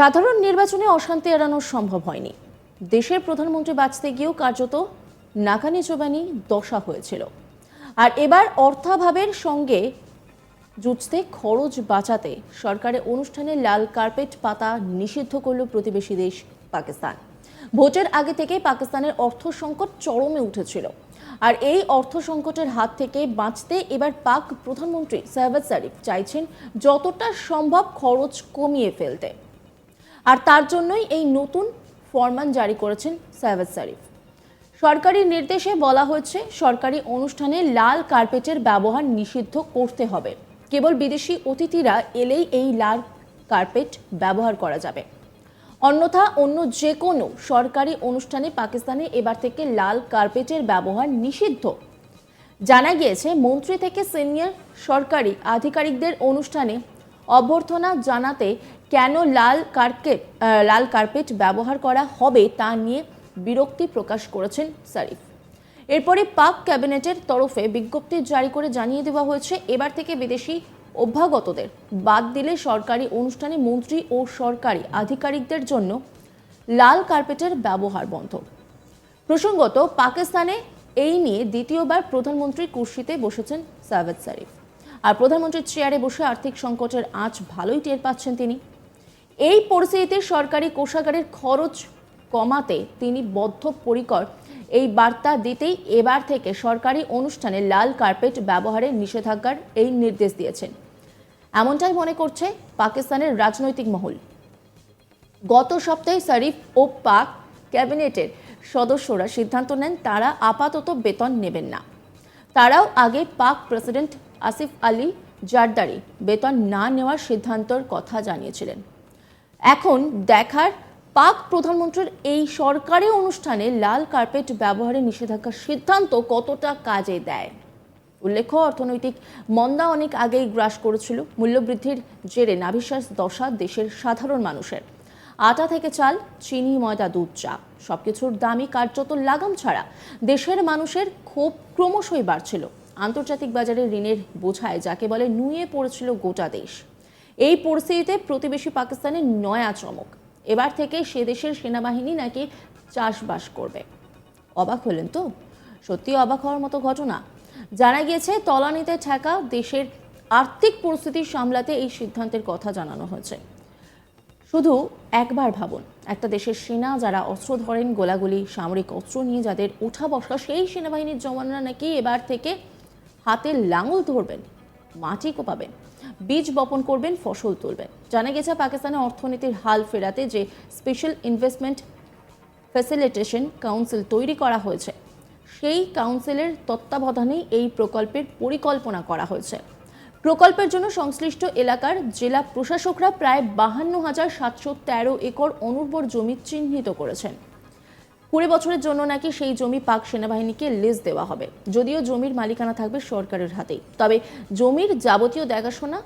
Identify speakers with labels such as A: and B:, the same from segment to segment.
A: সাধারণ নির্বাচনে অশান্তি এড়ানো সম্ভব হয়নি। দেশের প্রধানমন্ত্রী বাঁচতে গিয়েও কার্যত নাকানি চোবানি দশা হয়েছিল। আর এবার অর্থাভাবের সঙ্গে জুঝতে খরচ বাঁচাতে সরকারের অনুষ্ঠানে লাল কার্পেট পাতা নিষিদ্ধ করল প্রতিবেশী দেশ পাকিস্তান। ভোটের আগে থেকে পাকিস্তানের অর্থ সংকট চরমে উঠেছিল। আর এই অর্থ সংকটের হাত থেকে বাঁচতে এবার পাক প্রধানমন্ত্রী সাহবাজ শরীফ চাইছেন যতটা সম্ভব খরচ কমিয়ে ফেলতে। আর তার জন্যই এই নতুন ফরমান জারি করেছেন সাহবাজ শরীফ। সরকারি নির্দেশে বলা হয়েছে, সরকারি অনুষ্ঠানে লাল কার্পেটের ব্যবহার নিষিদ্ধ করতে হবে। কেবল বিদেশি অতিথিরা এলেই এই লাল কার্পেট ব্যবহার করা যাবে। অন্যথা অন্য যে কোনো সরকারি অনুষ্ঠানে পাকিস্তানে এবার থেকে লাল কার্পেটের ব্যবহার নিষিদ্ধ। জানা গিয়েছে, মন্ত্রী থেকে সিনিয়র সরকারি আধিকারিকদের অনুষ্ঠানে অভ্যর্থনা জানাতে কেন লাল কার্পেট লাল কার্পেট ব্যবহার করা হবে তা নিয়ে বিরক্তি প্রকাশ করেছেন শরীফ এরপরে পাক ক্যাবিনেটের তরফে বিজ্ঞপ্তি জারি করে জানিয়ে দেওয়া হয়েছে, এবার থেকে বিদেশি অভ্যাগতদের বাদ দিলে সরকারি অনুষ্ঠানে মন্ত্রী ও সরকারি আধিকারিকদের জন্য লাল কার্পেটের ব্যবহার বন্ধ। প্রসঙ্গত, পাকিস্তানে এই নিয়ে দ্বিতীয়বার প্রধানমন্ত্রী কুর্সিতে বসেছেন সাবেদ শরীফ আর প্রধানমন্ত্রীর চেয়ারে বসে আর্থিক সংকটের আঁচ ভালোই টের পাচ্ছেন তিনি। এই পরিস্থিতিতে সরকারি কোষাগারের খরচ কমাতে তিনি বদ্ধপরিকর। এই বার্তা দিতেই এবার থেকে সরকারি অনুষ্ঠানে লাল কার্পেট ব্যবহারের নিষেধাজ্ঞার এই নির্দেশ দিয়েছেন। এমনটাই মনে করছে পাকিস্তানের রাজনৈতিক মহল। গত সপ্তাহে শরীফ ও পাক ক্যাবিনেটের সদস্যরা সিদ্ধান্ত নেন তারা আপাতত বেতন নেবেন না। তারাও আগে পাক প্রেসিডেন্ট আসিফ আলী জারদারি বেতন না নেওয়ার সিদ্ধান্তর কথা জানিয়েছিলেন। এখন দেখার পাক প্রধানমন্ত্রীর এই সরকারি অনুষ্ঠানে লাল কার্পেট ব্যবহারে নিষেধাজ্ঞার সিদ্ধান্ত কতটা কাজে দেয়? উল্লেখ্য, অর্থনৈতিক মন্দা অনেক আগেই গ্রাস করেছিল। মূল্যবৃদ্ধির জেরে নাভিশ্বাস দশা দেশের সাধারণ মানুষের। আটা থেকে চাল, চিনি, ময়দা, দুধ, চা সবকিছুর দামই কার্যত লাগাম ছাড়া দেশের মানুষের ক্ষোভ ক্রমশই বাড়ছিল। আন্তর্জাতিক বাজারে ঋণের বোঝায়, যাকে বলে নুয়ে পড়েছিল গোটা দেশ। এই পরিস্থিতিতে প্রতিবেশী পাকিস্তানের নয়া চমক। এবার থেকে সে দেশের সেনাবাহিনী নাকি চাষবাস করবে। অবাক হলেন তো? সত্যি অবাক হওয়ার মতো ঘটনা। জানা গিয়েছে, তলানিতে ঠেকা দেশের আর্থিক পরিস্থিতি সামলাতে এই সিদ্ধান্তের কথা জানানো হয়েছে। শুধু একবার ভাবুন, একটা দেশের সেনা যারা অস্ত্র ধরেন, গোলাগুলি, সামরিক অস্ত্র নিয়ে যাদের উঠা বসা, সেই সেনাবাহিনীর জওয়ানরা নাকি এবার থেকে হাতে লাঙল ধরবেন মাটি কোপাবেন বীজ বপন করবেন, ফসল তুলবেন। জানা গেছে পাকিস্তানের অর্থনীতির হাল ফেরাতে যে স্পেশাল ইনভেস্টমেন্ট ফ্যাসিলিটেশন কাউন্সিল তৈরি করা হয়েছে, সেই কাউন্সিলের তত্ত্বাবধানেই এই প্রকল্পের পরিকল্পনা করা হয়েছে। প্রকল্পের জন্য সংশ্লিষ্ট এলাকার জেলা প্রশাসকরা প্রায় বাহান্ন হাজার সাতশো তেরো একর অনুর্বর জমি চিহ্নিত করেছেন। কুড়ি বছরের জন্য নাকি সেই জমি পাক সেনাবাহিনীকে লিজ দেওয়া হবে। যদিও জমির মালিকানা থাকবে সরকারের হাতেই। তবে জমির যাবতীয় দেখাশোনা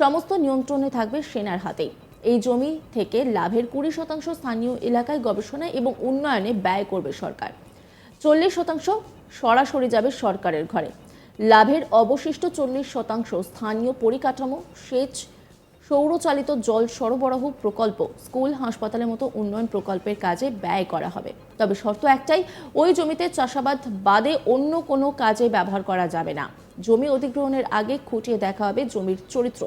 A: সমস্ত নিয়ন্ত্রণে থাকবে সেনার হাতেই। এই জমি থেকে লাভের কুড়ি শতাংশ স্থানীয় এলাকায় গবেষণা এবং উন্নয়নে ব্যয় করবে সরকার। চল্লিশ শতাংশ সরাসরি যাবে সরকারের ঘরে। লাভের অবশিষ্ট চল্লিশ শতাংশ স্থানীয় পরিকাঠামো, সেচ সৌরচালিত জল সরবরাহ প্রকল্প স্কুল, হাসপাতালের মতো উন্নয়ন প্রকল্পের কাজে ব্যয় করা হবে। তবে শর্ত একটাই, ওই জমিতে চাষাবাদ বাদে অন্য কোনো কাজে ব্যবহার করা যাবে না। জমি অধিগ্রহণের আগে খুঁটিয়ে দেখা হবে জমির চরিত্র।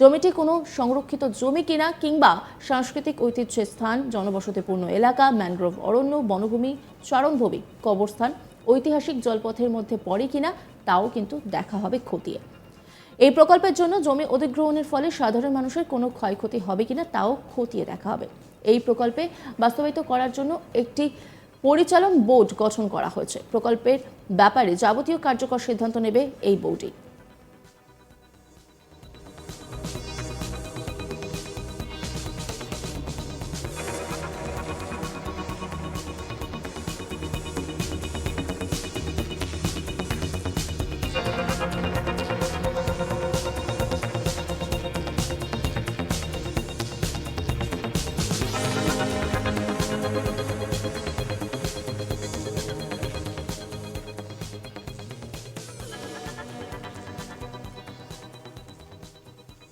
A: জমিটি কোনো সংরক্ষিত জমি কিনা কিংবা সাংস্কৃতিক ঐতিহ্যের স্থান, জনবসতিপূর্ণ এলাকা, ম্যানগ্রোভ অরণ্য, বনভূমি, চারণভূমি, কবরস্থান, ঐতিহাসিক জলপথের মধ্যে পড়ে কিনা, তাও কিন্তু দেখা হবে খতিয়ে। এই প্রকল্পের জন্য জমি অধিগ্রহণের ফলে সাধারণ মানুষের কোনো ক্ষয়ক্ষতি হবে কিনা তাও খতিয়ে দেখা হবে। এই প্রকল্পে বাস্তবায়িত করার জন্য একটি পরিচালন বোর্ড গঠন করা হয়েছে। প্রকল্পের ব্যাপারে যাবতীয় কার্যকর সিদ্ধান্ত নেবে এই বোর্ডই।